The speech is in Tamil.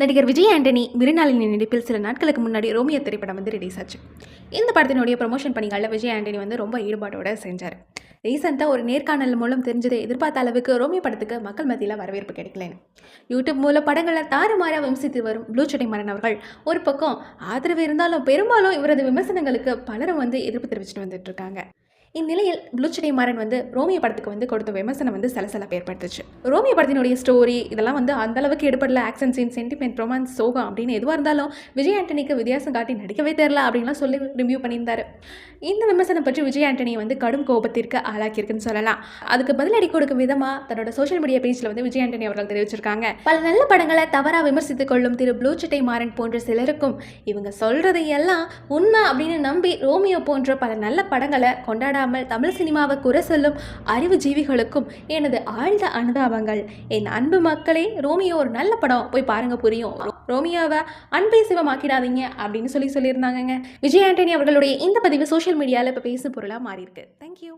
நடிகர் விஜய் ஆண்டனி மிருநாளினி நடிப்பில் சில நாட்களுக்கு முன்னாடி ரோமியோ திரைப்படம் வந்து ரிலீஸ் ஆச்சு. இந்த படத்தினுடைய ப்ரொமோஷன் பணிகளில் விஜய் ஆண்டனி வந்து ரொம்ப ஈடுபாட்டோட செஞ்சார். ரீசெண்டாக ஒரு நேர்காணல் மூலம் தெரிஞ்சதை எதிர்பார்த்த அளவுக்கு ரோமியோ படத்துக்கு மக்கள் மத்தியில் வரவேற்பு கிடைக்கலன்னு. யூடியூப் மூலம் படங்களை தாறுமாறாக விமர்சித்து வரும் ப்ளூ சட்டை மரன் அவர்கள் ஒரு பக்கம் ஆதரவு இருந்தாலும் பெரும்பாலும் இவரது விமர்சனங்களுக்கு பலரும் வந்து எதிர்ப்பு தெரிவிச்சுட்டு வந்துட்டு இருக்காங்க. இந்நிலையில் ப்ளூச்சடை மாறன் வந்து ரோமியோ படத்துக்கு வந்து கொடுத்த விமர்சனம் வந்து சலசலப்பு ஏற்படுத்துச்சு. ரோமியோ படத்தினுடைய ஸ்டோரி இதெல்லாம் வந்து அந்த அளவுக்கு எடுப்படல ஆக்ஷன் சீன் சென்டிமெண்ட் ரொமான்ஸ் சோகம் அப்படின்னு எதுவாக இருந்தாலும் விஜய் ஆண்டனிக்கு வித்தியாசம் காட்டி நடிக்கவே தெரில அப்படின்லாம் சொல்லி ரிவ்யூ பண்ணியிருந்தாரு. இந்த விமர்சனம் பற்றி விஜய் ஆண்டனி வந்து கடும் கோபத்திற்கு ஆளாக்கியிருக்குன்னு சொல்லலாம். அதுக்கு பதிலடி கொடுக்கும் விதமாக தன்னோட சோஷியல் மீடியா பேஜில் வந்து விஜய் ஆண்டனி அவர்கள் தெரிவிச்சிருக்காங்க. பல நல்ல படங்களை தவறாக விமர்சித்துக் கொள்ளும் திரு ப்ளூ சட்டை மாறன் போன்ற சிலருக்கும் இவங்க சொல்கிறதையெல்லாம் எல்லாம் உண்மை அப்படின்னு நம்பி ரோமியோ போன்ற பல நல்ல படங்களை கொண்டாட கொண்டாடாமல் தமிழ் சினிமாவை குறை சொல்லும் அறிவு ஜீவிகளுக்கும் எனது ஆழ்ந்த அனுதாபங்கள். என் அன்பு மக்களே ரோமியோ ஒரு நல்ல படம். போய் பாருங்க புரியும். ரோமியோவை அன்பை சிவமாக்கிடாதீங்க அப்படின்னு சொல்லி சொல்லியிருந்தாங்கங்க. விஜய் ஆண்டனி அவர்களுடைய இந்த பதிவு சோஷியல் மீடியாவில் இப்போ பேசு பொருளாக மாறியிருக்கு தேங்க்யூ